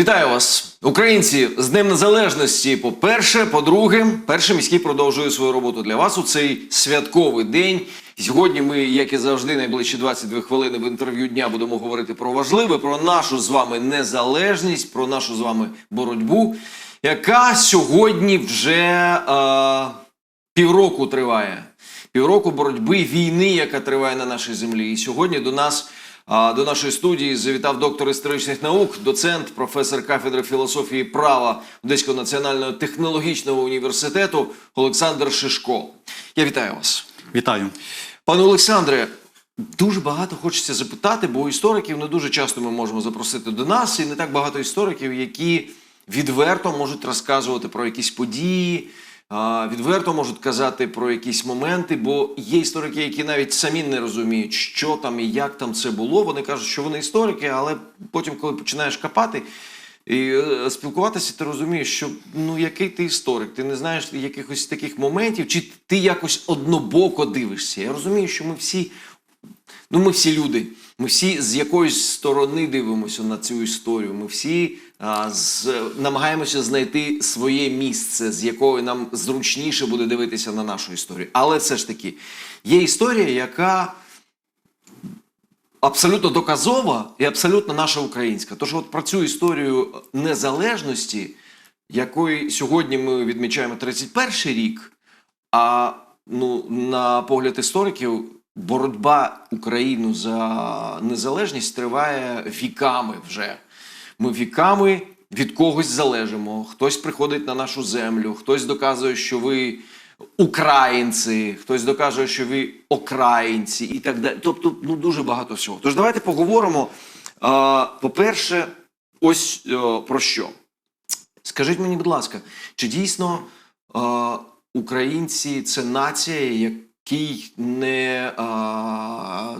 Вітаю вас, українці, з Днем Незалежності. По-перше, по-друге, перший міський продовжує свою роботу для вас у цей святковий день. Сьогодні ми, як і завжди, найближчі 22 хвилини в інтерв'ю дня будемо говорити про важливе, про нашу з вами незалежність, про нашу з вами боротьбу, яка сьогодні вже е, півроку триває. Півроку боротьби війни, яка триває на нашій землі. І сьогодні до нас. До нашої студії завітав доктор історичних наук, доцент, професор кафедри філософії права Одеського національного технологічного університету Олександр Шишко. Я вітаю вас. Вітаю. Пане Олександре, дуже багато хочеться запитати, бо істориків не дуже часто ми можемо запросити до нас, і не так багато істориків, які відверто можуть розказувати про якісь події, відверто можуть казати про якісь моменти, бо є історики, які навіть самі не розуміють, що там і як там це було. Вони кажуть, що вони історики, але потім, коли починаєш копати. І е, спілкуватися, ти розумієш, що ну який ти історик, ти не знаєш якихось таких моментів, чи ти якось однобоко дивишся. Я розумію, що ми всі, ну ми всі люди, ми всі з якоїсь сторони дивимося на цю історію. Ми всі з, намагаємося знайти своє місце, з якого нам зручніше буде дивитися на нашу історію. Але все ж таки є історія, яка абсолютно доказова і абсолютно наша українська. Тож от про цю історію незалежності, якої сьогодні ми відмічаємо 31 рік, а ну, на погляд істориків, боротьба України за незалежність триває віками вже. Ми віками від когось залежимо. Хтось приходить на нашу землю, хтось доказує, що ви українці, хтось доказує, що ви окраїнці і так далі. Тобто, ну дуже багато всього. Тож давайте поговоримо. По-перше, ось е, про що. Скажіть мені, будь ласка, чи дійсно українці це нація, якій не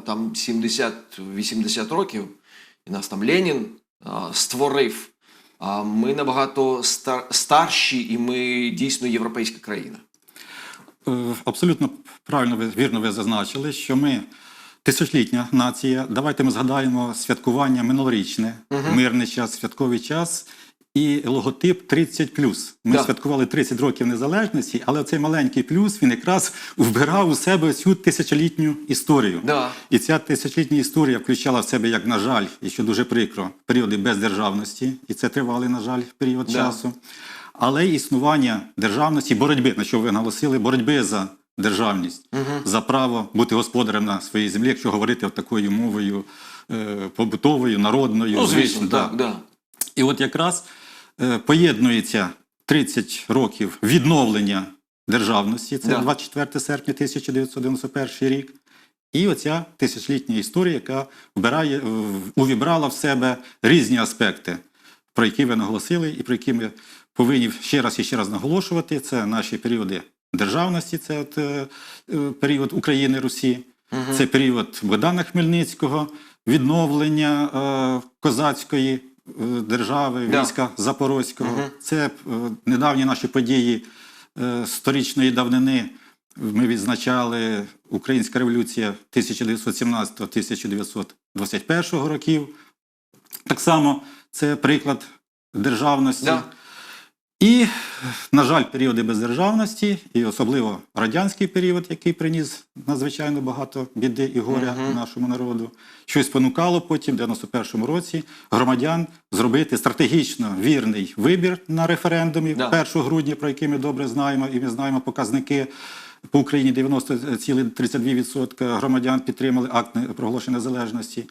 там 70-80 років, і нас там Ленін створив. Ми набагато стар- старші, і ми дійсно європейська країна. Е, Абсолютно правильно ви вірно ви зазначили, що ми тисячолітня нація. Давайте ми згадаємо святкування минулорічне, мирний час, святковий час. І логотип 30 Ми Да. святкували 30 років незалежності, але цей маленький плюс він якраз вбирав у себе цю тисячолітню історію. Да. І ця тисячолітня історія включала в себе, як на жаль, і що дуже прикро, періоди бездержавності, і це тривалий, на жаль, період Да. часу. Але й існування державності, боротьби, на що ви наголосили, боротьби за державність, за право бути господарем на своїй землі, якщо говорити такою мовою е, побутовою, народною. Ну, звісно, звичною, так, да. і от якраз поєднується 30 років відновлення державності, це Да. 24 серпня 1991 рік. І оця тисячолітня історія, яка вбирає, увібрала в себе різні аспекти, про які ви наголосили, і про які ми повинні ще раз і ще раз наголошувати. Це наші періоди державності, це от, е, е, період України Русі, це період Богдана Хмельницького, відновлення е, козацької е, держави, Да. війська Запорозького. Це е, недавні наші події е, сторічної давнини. Ми відзначали Українська революція 1917-1921 років. Так само це приклад державності. Да. І, на жаль, періоди бездержавності, і особливо радянський період, який приніс надзвичайно багато біди і горя нашому народу, щось спонукало потім, в 91-му році, громадян зробити стратегічно вірний вибір на референдумі Да. 1 грудня, про який ми добре знаємо, і ми знаємо показники. По Україні 90,32% громадян підтримали акт проголошення незалежності.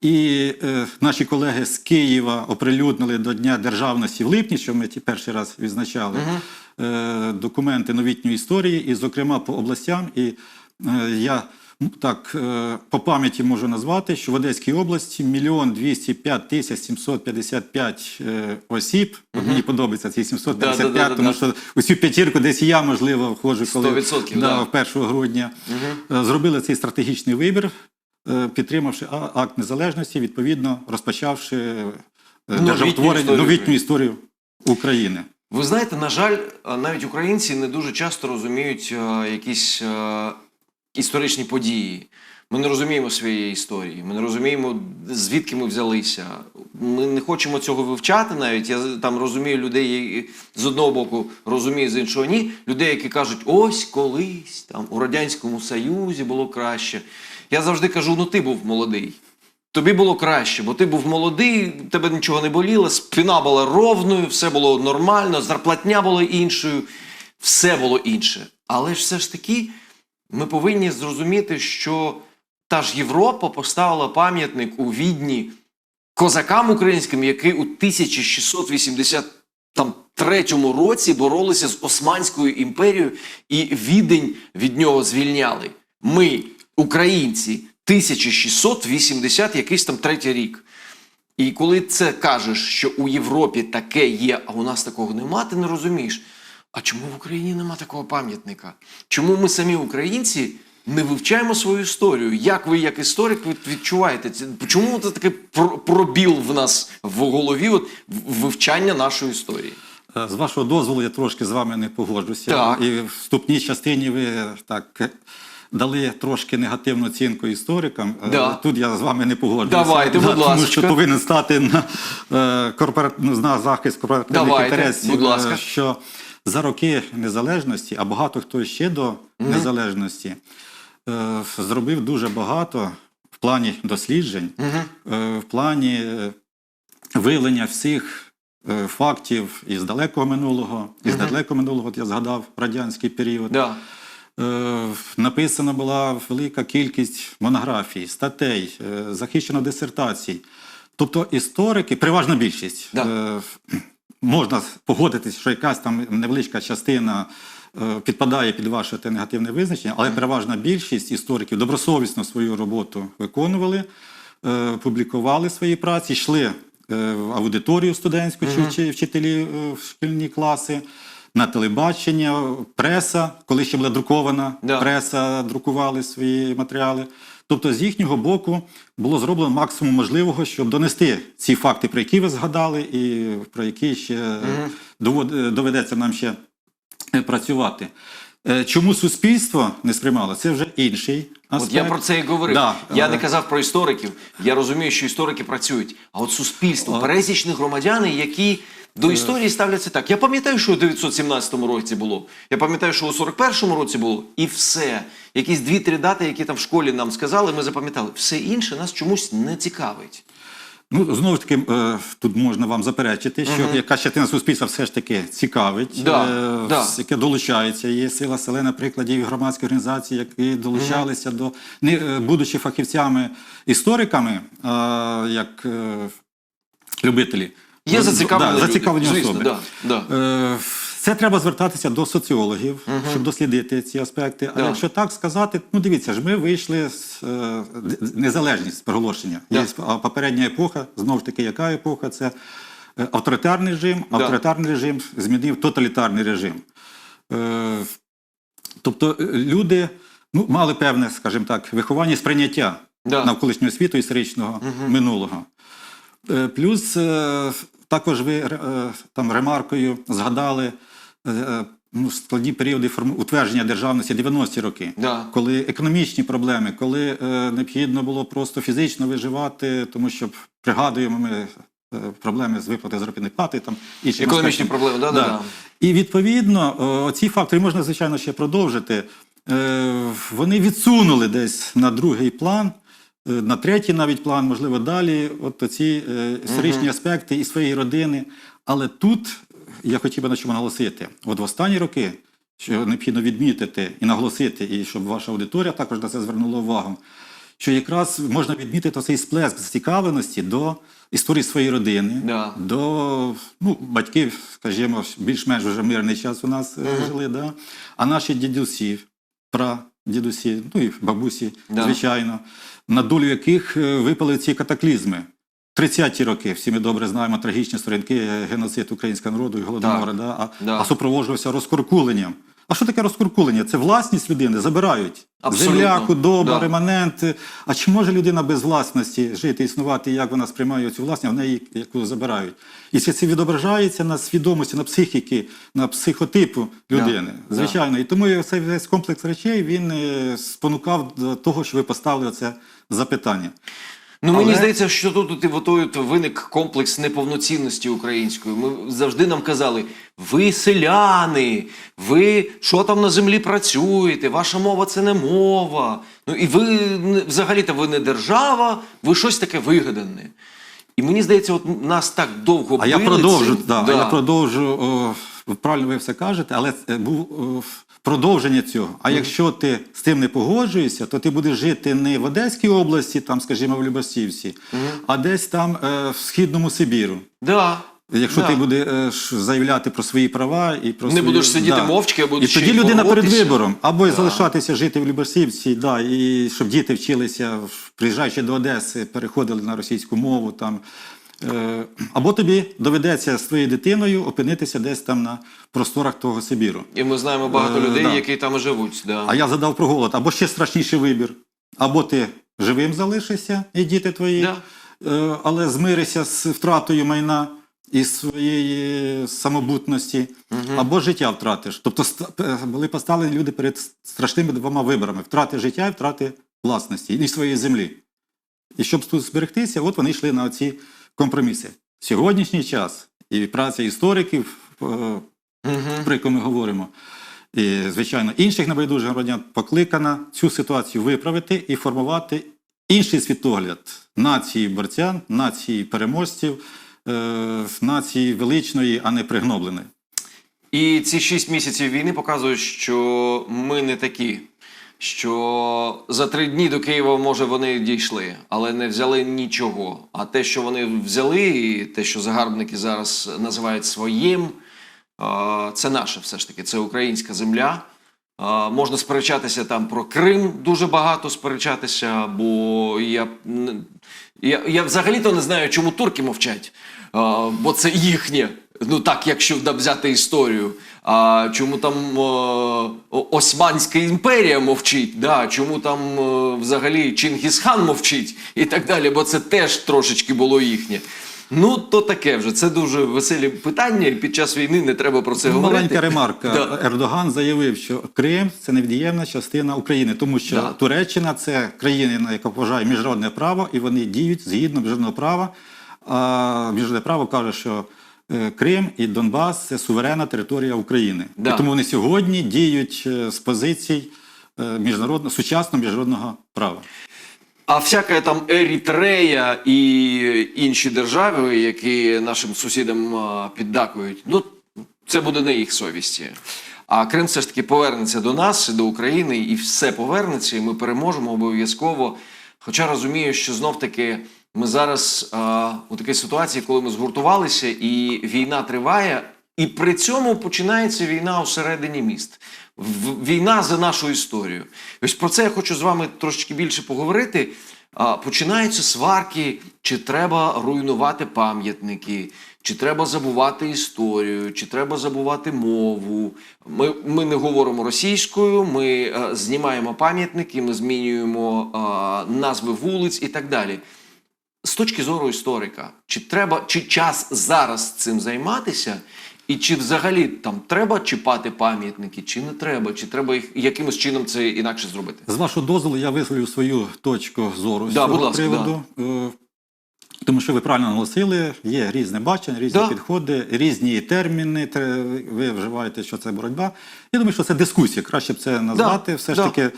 І е, наші колеги з Києва оприлюднили до Дня державності в липні, що ми ті перший раз відзначали, е, документи новітньої історії, і, зокрема, по областям. І е, я так е, по пам'яті можу назвати, що в Одеській області мільйон 205 тисяч 755 е, осіб. Мені подобається ці 755, Да-да-да-да-да. тому що у цю п'ятірку десь я, можливо, входжу, коли 100%, да, да. 1 грудня. Е, Зробили цей стратегічний вибір, підтримавши акт незалежності, відповідно розпочавши е, державотворення, новітню історію України. Ви знаєте, на жаль, навіть українці не дуже часто розуміють якісь історичні події. Ми не розуміємо своєї історії, ми не розуміємо, звідки ми взялися. Ми не хочемо цього вивчати навіть. Я там розумію людей з одного боку, розумію з іншого ні. Людей, які кажуть, ось колись там у Радянському Союзі було краще. Я завжди кажу: ну ти був молодий. Тобі було краще, бо ти був молодий, тебе нічого не боліло, спина була ровною, все було нормально, зарплатня була іншою, все було інше. Але ж все ж таки ми повинні зрозуміти, що та ж Європа поставила пам'ятник у відні козакам українським, які у 1683 році боролися з Османською імперією і відень від нього звільняли. Ми, українці, 1680 якийсь там третій рік. І коли це кажеш, що у Європі таке є, а у нас такого нема, ти не розумієш. А чому в Україні нема такого пам'ятника? Чому ми самі українці не вивчаємо свою історію? Як ви, як історик, відчуваєте це? Чому це такий про- пробіл в нас в голові от, вивчання нашої історії? Е, З вашого дозволу я трошки з вами не погоджуся. Так. І в вступній частині ви так дали трошки негативну оцінку історикам. Е, Да. Тут я з вами не погоджуюся. Давайте, будь Тому що повинен стати на, е, корпора... ну, на захист корпоративних Давайте, інтересів. будь ласка. е, Що за роки незалежності, а багато хто ще до незалежності, е, зробив дуже багато в плані досліджень, е, в плані виявлення всіх фактів із далекого минулого, із далекого минулого, от я згадав радянський період. Да. Е, Написана була велика кількість монографій, статей, е, захищено дисертацій. Тобто історики, переважна більшість, Да. е, можна погодитись, що якась там невеличка частина підпадає під ваше те негативне визначення, але переважна більшість істориків добросовісно свою роботу виконували, публікували свої праці, йшли в аудиторію студентську чи вчителі в шкільні класи. На телебачення, преса, коли ще була друкована Да. преса, друкували свої матеріали. Тобто, з їхнього боку було зроблено максимум можливого, щоб донести ці факти, про які ви згадали, і про які ще довод- доведеться нам ще е, працювати. Чому суспільство не сприймало? Це вже інший аспект. От я про це і говорив. Да. Я не казав про істориків. Я розумію, що історики працюють. А от суспільство, пересічні громадяни, які до історії ставляться так. Я пам'ятаю, що у 917 році було. Я пам'ятаю, що у 41-му році було, і все. Якісь дві-три дати, які там в школі нам сказали, ми запам'ятали. Все інше нас чомусь не цікавить. Ну, знову ж таки, е, тут можна вам заперечити, що якась частина суспільства все ж таки цікавить, Да, е, да. яке долучається. Є сила селе, на прикладі і громадські організації, які долучалися до, не е, будучи фахівцями, істориками, а як е, любителі. Є Ну, зацікавлені да, люди. зацікавлені Звісно, особи. да, да. Е, Це треба звертатися до соціологів, щоб дослідити ці аспекти. А Да. якщо так сказати, ну дивіться ж, ми вийшли з е, незалежність проголошення. Да. Є попередня епоха, знову ж таки, яка епоха? Це е, авторитарний режим. Да. Авторитарний режим змінив тоталітарний режим. Е, Тобто е, люди ну, мали певне, скажімо так, виховання сприйняття Да. навколишнього світу історичного минулого. Е, Плюс також ви е, там ремаркою згадали е, е, ну, складні періоди форм- утвердження державності 90-ті роки, Да. коли економічні проблеми, коли необхідно було просто фізично виживати, тому що пригадуємо ми проблеми з виплати заробітної плати, там інші Економічні проблеми, да, да, да. І відповідно ці фактори можна звичайно ще продовжити. Вони відсунули десь на другий план, на третій навіть план, можливо, далі. От ці е, історичні аспекти і своєї родини. Але тут я хотів би на чому наголосити. От в останні роки, що необхідно відмітити і наголосити, і щоб ваша аудиторія також на це звернула увагу, що якраз можна відмітити цей сплеск зацікавленості до історії своєї родини, Да. до ну, батьків, скажімо, більш-менш вже мирний час у нас е, жили, да? а наші дідусі, прадідусі, ну і бабусі, Да. звичайно, на долю яких е, випали ці катаклізми. 30-ті роки, всі ми добре знаємо трагічні сторінки, е, геноцид українського народу і голодомора, да? А, Да. а супроводжувався розкуркуленням А що таке розкуркулення? Це власність людини, забирають. Абсолютно, Земля, худоба, да. реманенти. А чи може людина без власності жити, існувати, як вона сприймає цю власність, а в неї яку забирають? І це, це відображається на свідомості, на психіки, на психотипу людини. Да, Звичайно. І тому цей весь комплекс речей він е, спонукав до того, що ви поставили це запитання. Ну, мені Але- здається, що тут, тут, тут виник комплекс неповноцінності української. Ми завжди нам казали: ви селяни, ви що там на землі працюєте, ваша мова це не мова. Ну і ви взагалі-то ви не держава, ви щось таке вигадане. І мені здається, от нас так довго А я продовжу, да, а я продовжу, о, правильно ви все кажете, але це був продовження цього. А якщо ти з тим не погоджуєшся, то ти будеш жити не в Одеській області, там, скажімо, в Любасівці, а десь там е, в Східному Сибіру. Да. Якщо да. ти будеш е, заявляти про свої права і про Не свої, будеш сидіти мовчки, а будеш і тоді людина перед вибором або Да. залишатися жити в Любасівці, да, і щоб діти вчилися, приїжджаючи до Одеси, переходили на російську мову там. Е, Або тобі доведеться з твоєю дитиною опинитися десь там на просторах того Сибіру. І ми знаємо багато Е, людей, да. які там живуть. Да. А я задав про голод. Або ще страшніший вибір. Або ти живим залишишся, і діти твої, Да. е, але змирися з втратою майна і своєї самобутності, або життя втратиш. Тобто були поставлені люди перед страшними двома виборами: втрати життя і втрати власності і своєї землі. І щоб тут зберегтися, от вони йшли на ці компроміси. Сьогоднішній час і праця істориків, Мгм. про яку ми говоримо, і, звичайно, інших небайдужих громадян покликана цю ситуацію виправити і формувати інший світогляд нації борцян, нації переможців, е, нації величної, а не пригнобленої. І ці шість місяців війни показують, що ми не такі. Що за три дні до Києва, може, вони дійшли, але не взяли нічого. А те, що вони взяли, і те, що загарбники зараз називають своїм, це наше все ж таки, це українська земля. Можна сперечатися там про Крим, дуже багато сперечатися, бо я, я, я взагалі-то не знаю, чому турки мовчать, бо це їхнє. Ну так, якщо взяти історію. А чому там е, О- Османська імперія мовчить? Да, чому там е, взагалі Чингісхан мовчить і так далі, бо це теж трошечки було їхнє. Ну, то таке вже. Це дуже веселі питання, і під час війни не треба про це говорити. Маленька ремарка. Да. Ердоган заявив, що Крим це невід'ємна частина України, тому що Да. Туреччина це країна, яка поважає міжнародне право, і вони діють згідно міжнародного права. А міжнародне право каже, що Крим і Донбас це суверенна територія України. Да. І тому вони сьогодні діють е, з позицій е, міжнародного сучасного міжнародного права. А всяка там Ерітрея і інші держави, які нашим сусідам піддакують, ну це буде на їх совісті. А Крим все ж таки повернеться до нас, до України, і все повернеться, і ми переможемо обов'язково. Хоча розумію, що знов таки ми зараз а, у такій ситуації, коли ми згуртувалися, і війна триває, і при цьому починається війна усередині міст. Війна за нашу історію. Ось про це я хочу з вами трошечки більше поговорити. А, Починаються сварки, чи треба руйнувати пам'ятники, чи треба забувати історію, чи треба забувати мову. Ми, ми не говоримо російською, ми е, знімаємо пам'ятники, ми змінюємо е, назви вулиць і так далі. З точки зору історика, чи треба, чи час зараз цим займатися, і чи взагалі там треба чіпати пам'ятники, чи не треба, чи треба їх якимось чином це інакше зробити? З вашого дозволу я висловлю свою точку зору з цього будь ласка, приводу. Е, Тому що ви правильно наголосили, є різне бачення, різні Да. підходи, різні терміни. Ви вживаєте, що це боротьба. Я думаю, що це дискусія. Краще б це назвати. Все ж да. таки, е,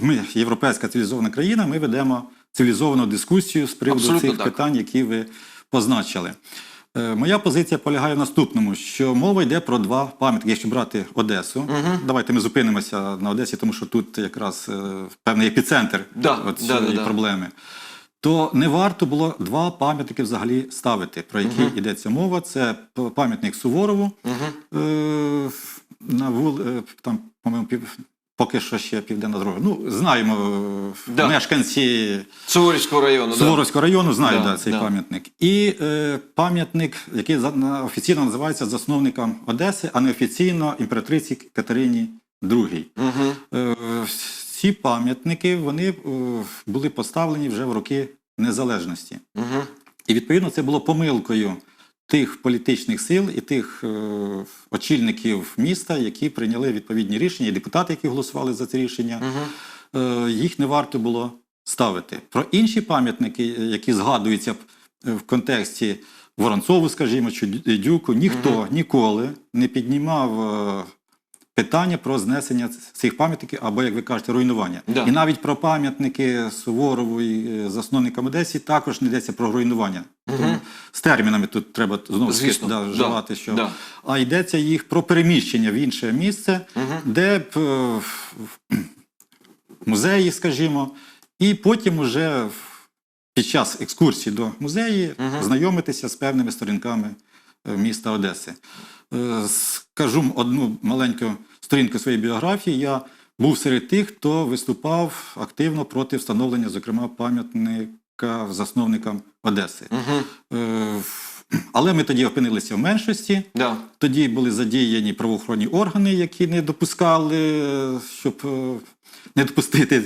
ми, європейська цивілізована країна, ми ведемо цивілізовану дискусію з приводу Абсолютно цих так. питань, які ви позначили. Е, Моя позиція полягає в наступному: що мова йде про два пам'ятки. Якщо брати Одесу, давайте ми зупинимося на Одесі, тому що тут якраз е, певний епіцентр Да, цієї да, да. проблеми. То не варто було два пам'ятники взагалі ставити, про які йдеться мова. Це пам'ятник Суворову е, на вул, е, там, по-моєму, поки що ще південна дорога. Ну, знаємо е, Да. мешканці Суворівського району. Суворовського району знають Да, да, цей да. пам'ятник. І е, пам'ятник, який офіційно називається засновником Одеси, а неофіційно імператриці Катерині II. Угу. Е, ці пам'ятники вони е, були поставлені вже в роки незалежності. Угу. І відповідно це було помилкою тих політичних сил і тих е, очільників міста, які прийняли відповідні рішення, і депутати, які голосували за це рішення, Угу. е, їх не варто було ставити. Про інші пам'ятники, е, які згадуються в контексті Воронцову, скажімо, чи Дю- Дюку, ніхто ніколи не піднімав питання про знесення цих пам'ятників або, як ви кажете, руйнування. Да. І навіть про пам'ятники Суворову і е, засновникам Одесі також не йдеться про руйнування. Тому з термінами тут треба знову Звісно, да, да, що да. а йдеться їх про переміщення в інше місце, Мгм. де б е, музеї, скажімо, і потім уже під час екскурсії до музеї Мгм. знайомитися з певними сторінками е, міста Одеси. Е, Скажу одну маленьку сторінку своєї біографії. Я був серед тих, хто виступав активно проти встановлення, зокрема, пам'ятника засновникам Одеси. Угу. Але ми тоді опинилися в меншості. Да. Тоді були задіяні правоохоронні органи, які не допускали, е, щоб не допустити.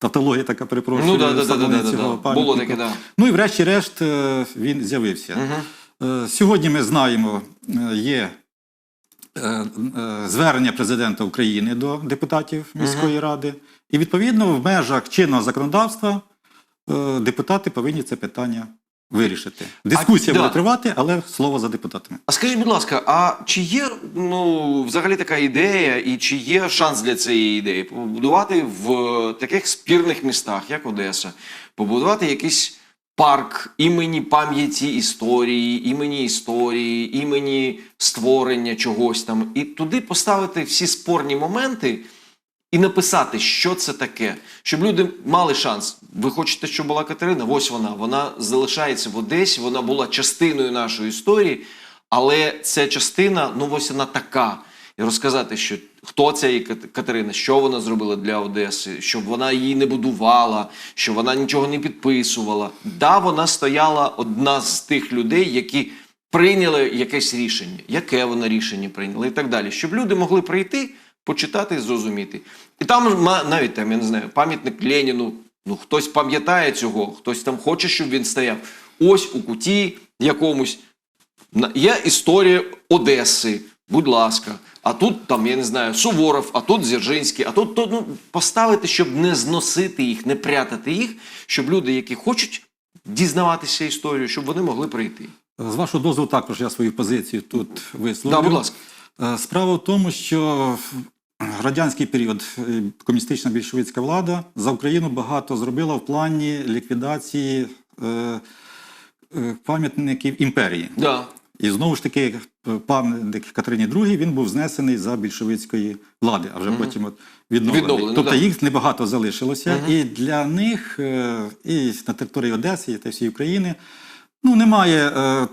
Тавтологія така перепрошую. Ну да, да, да, да, да. Було таке, да. Ну і врешті-решт він з'явився. Угу. Сьогодні ми знаємо, є звернення президента України до депутатів міської ради, і відповідно в межах чинного законодавства е, депутати повинні це питання вирішити. Дискусія да. буде тривати, але слово за депутатами. А скажіть, будь ласка, а чи є ну, взагалі така ідея, і чи є шанс для цієї ідеї побудувати в таких спірних містах, як Одеса, побудувати якийсь парк імені пам'яті історії, імені історії, імені створення чогось там, і туди поставити всі спорні моменти і написати, що це таке, щоб люди мали шанс. Ви хочете, щоб була Катерина? Ось вона. Вона залишається в Одесі, вона була частиною нашої історії, але ця частина, ну ось вона така. І розказати, що хто ця Катерина, що вона зробила для Одеси, щоб вона її не будувала, що вона нічого не підписувала. Да, вона стояла одна з тих людей, які прийняли якесь рішення, яке вона рішення прийняла і так далі. Щоб люди могли прийти, почитати і зрозуміти. І там навіть там, я не знаю, пам'ятник Леніну. Ну, хтось пам'ятає цього, хтось там хоче, щоб він стояв. Ось у куті якомусь. Є історія Одеси, будь ласка. А тут там, я не знаю, Суворов, а тут Дзержинський, а тут, тут ну, поставити, щоб не зносити їх, не прятати їх, щоб люди, які хочуть дізнаватися історію, щоб вони могли прийти. З вашого дозволу також я свою позицію тут висловлю. Да, будь ласка. Е, Справа в тому, що в радянський період е, комуністична більшовицька влада за Україну багато зробила в плані ліквідації е, е, пам'ятників імперії. Да. І знову ж таки, пам'ятник Катерині II він був знесений за більшовицької влади, а вже потім от відновлений. Відновлений, тобто да. їх небагато залишилося. І для них, е, і на території Одеси, і та всієї України, ну немає е,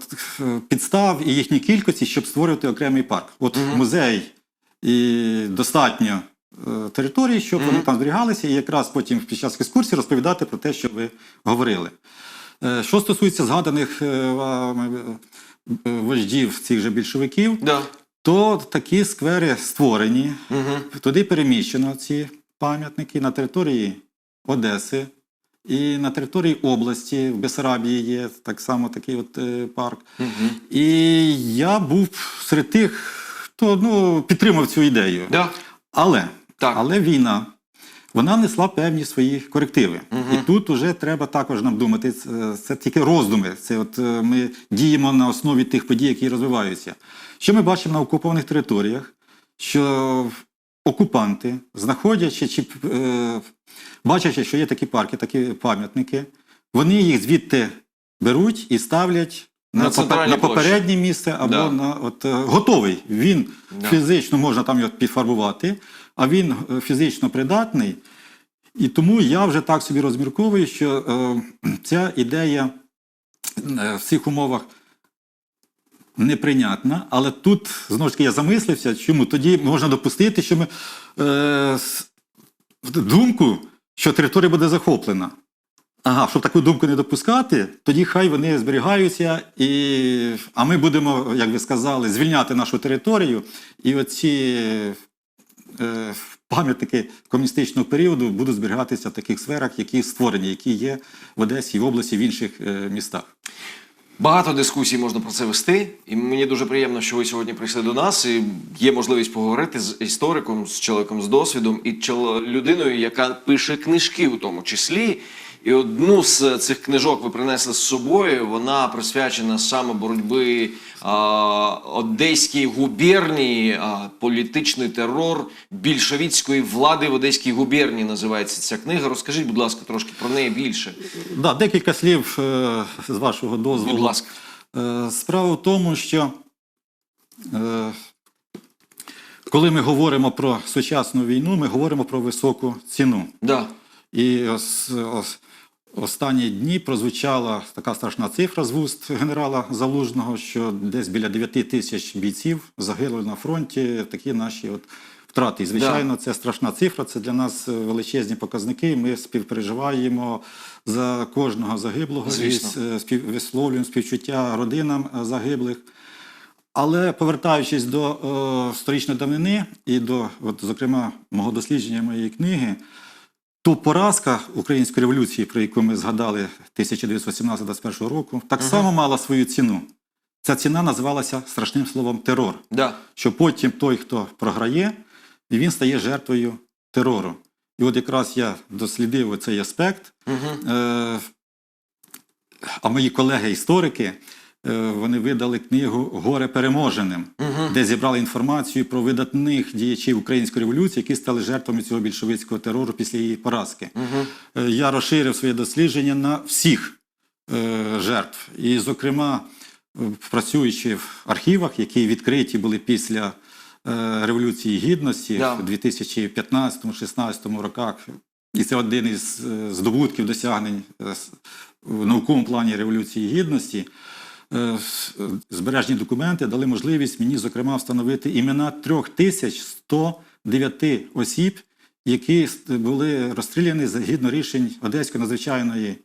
підстав і їхньої кількості, щоб створювати окремий парк. От музей і достатньо е, території, щоб вони там зберігалися, і якраз потім під час екскурсії розповідати про те, що ви говорили. Е, Що стосується згаданих е, вождів цих же більшовиків, Да. то такі сквери створені, Угу. туди переміщено ці пам'ятники на території Одеси і на території області, в Бесарабії є так само такий от е, парк. Угу. І я був серед тих, хто ну, підтримав цю ідею. Да. Але, Так. але війна. Вона внесла певні свої корективи. Мгм. І тут вже треба також нам думати. Це, це тільки роздуми. Це от е, ми діємо на основі тих подій, які розвиваються. Що ми бачимо на окупованих територіях? Що окупанти, знаходячи чи е, бачачи, що є такі парки, такі пам'ятники, вони їх звідти беруть і ставлять На на, на попереднє місце або Да. на от, е, готовий. Він Да. фізично можна там його підфарбувати, а він е, фізично придатний. І тому я вже так собі розмірковую, що е, ця ідея е, в цих умовах неприйнятна, але тут знову ж таки я замислився, чому тоді можна допустити, що ми е, думку, що територія буде захоплена. Ага, щоб таку думку не допускати, тоді хай вони зберігаються, і... а ми будемо, як ви сказали, звільняти нашу територію. І оці пам'ятники комуністичного періоду будуть зберігатися в таких сферах, які створені, які є в Одесі, в області, в інших е, містах. Багато дискусій можна про це вести, і мені дуже приємно, що ви сьогодні прийшли до нас. І є можливість поговорити з істориком, з чоловіком з досвідом і людиною, яка пише книжки, у тому числі. І одну з цих книжок ви принесли з собою. Вона присвячена саме боротьби а, Одеській губернії, а, політичний терор більшовіцької влади в Одеській губернії. Називається ця книга. Розкажіть, будь ласка, трошки про неї більше. Да, декілька слів е, з вашого дозволу. Будь ласка. Е, Справа в тому, що е, коли ми говоримо про сучасну війну, ми говоримо про високу ціну. Да. І ос, ос, останні дні прозвучала така страшна цифра з вуст генерала Залужного, що десь біля 9 тисяч бійців загинули на фронті. Такі наші от втрати. І, звичайно, це страшна цифра. Це для нас величезні показники. Ми співпереживаємо за кожного загиблого Звісно. і е, спів, висловлюємо співчуття родинам е, загиблих. Але повертаючись до е, сторічної давнини і до, от, зокрема, мого дослідження моєї книги, то поразка української революції, про яку ми згадали 1917-21 року, так само мала свою ціну. Ця ціна називалася страшним словом терор. Да. Що потім той, хто програє, він стає жертвою терору. І от якраз я дослідив цей аспект. Угу. Е, а мої колеги-історики вони видали книгу Горе переможеним, Угу. де зібрали інформацію про видатних діячів української революції, які стали жертвами цього більшовицького терору після її поразки. Угу. Е, Я розширив своє дослідження на всіх е, жертв. І, зокрема, е, працюючи в архівах, які відкриті були після е, Революції Гідності Да. в 2015-16 роках. І це один із е, здобутків досягнень е, в науковому плані Революції Гідності. Е, Збережені документи дали можливість мені, зокрема, встановити імена 3109 осіб, які були розстріляні згідно рішень Одеської надзвичайної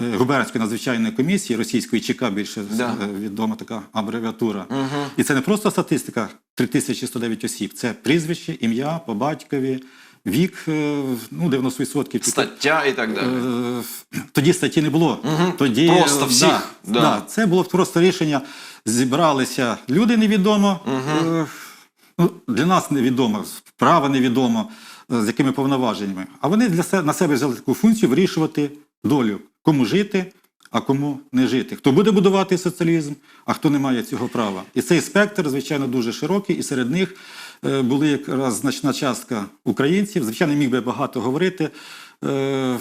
е, губернської надзвичайної комісії російської ЧК, більше Да. е, відома така абревіатура. Угу. І це не просто статистика 3109 осіб, це прізвище, ім'я по батькові, вік, е, ну 90% Стаття і так далі. Е, Тоді статті не було. Мгм. Тоді, Просто е, всіх, Да, да. да. Це було просто рішення. Зібралися люди невідомо. е, Ну, для нас невідомо, справа невідомо, з якими повноваженнями. А вони для себе, на себе взяли таку функцію вирішувати долю, кому жити, а кому не жити. Хто буде будувати соціалізм, а хто не має цього права. І цей спектр, звичайно, дуже широкий, і серед них були якраз значна частка українців. Звичайно, міг би багато говорити, е,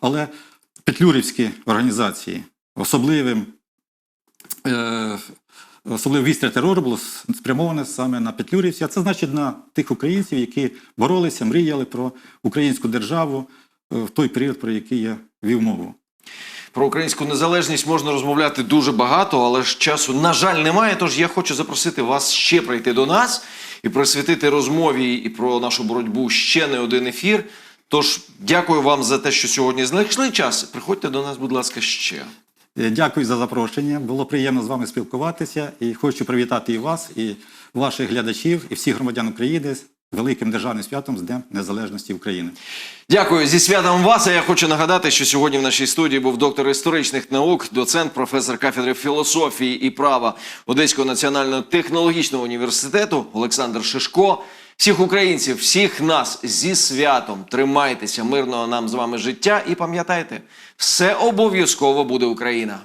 але петлюрівські організації особливим. Е, Особливо вістря терору було спрямоване саме на петлюрівців. А це значить на тих українців, які боролися, мріяли про українську державу е, в той період, про який я вів мову. Про українську незалежність можна розмовляти дуже багато, але ж часу, на жаль, немає. Тож я хочу запросити вас ще прийти до нас і присвятити розмові і про нашу боротьбу ще не один ефір. Тож дякую вам за те, що сьогодні знайшли час. Приходьте до нас, будь ласка, ще. Е, Дякую за запрошення. Було приємно з вами спілкуватися. І хочу привітати і вас, і ваших глядачів, і всіх громадян України великим державним святом з Днем Незалежності України. Дякую зі святом вас. А я хочу нагадати, що сьогодні в нашій студії був доктор історичних наук, доцент, професор кафедри філософії і права Одеського національного технологічного університету Олександр Шишко. Всіх українців, всіх нас зі святом. Тримайтеся, мирного нам з вами життя і пам'ятайте, все обов'язково буде Україна.